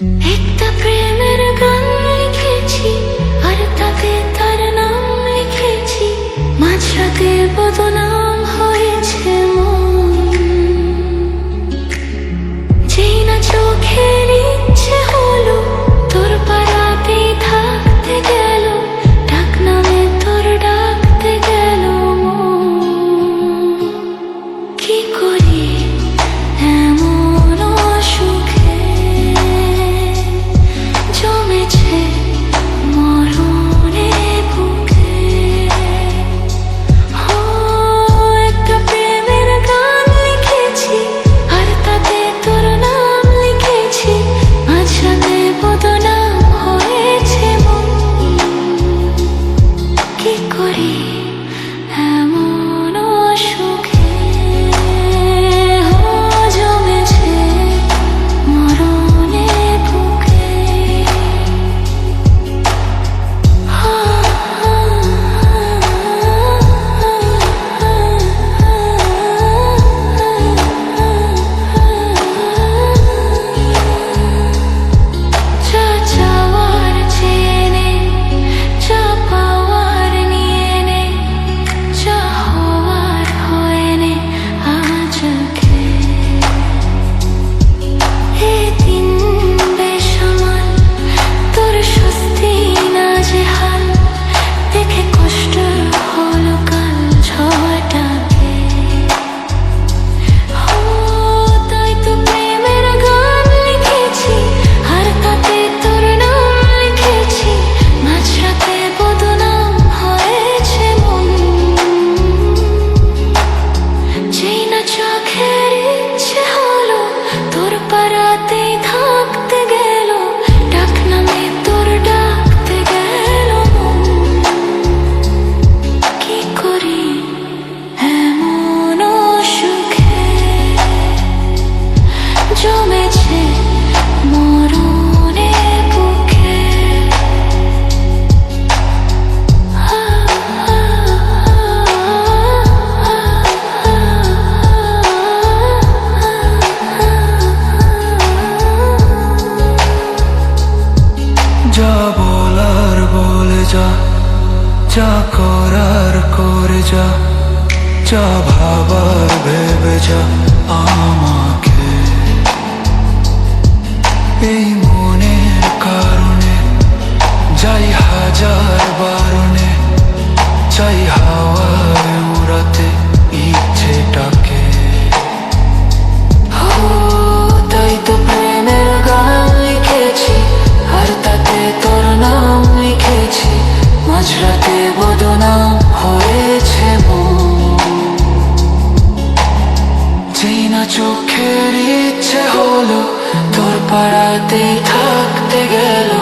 একটা প্রেমের গান লিখেছি নাম লিখেছি। বদনাম যা বলার বলে যা যা করার করে যা যা ভাবার ভেবে যা আমাকে। এই পাড়াতেই থাকতে গেল।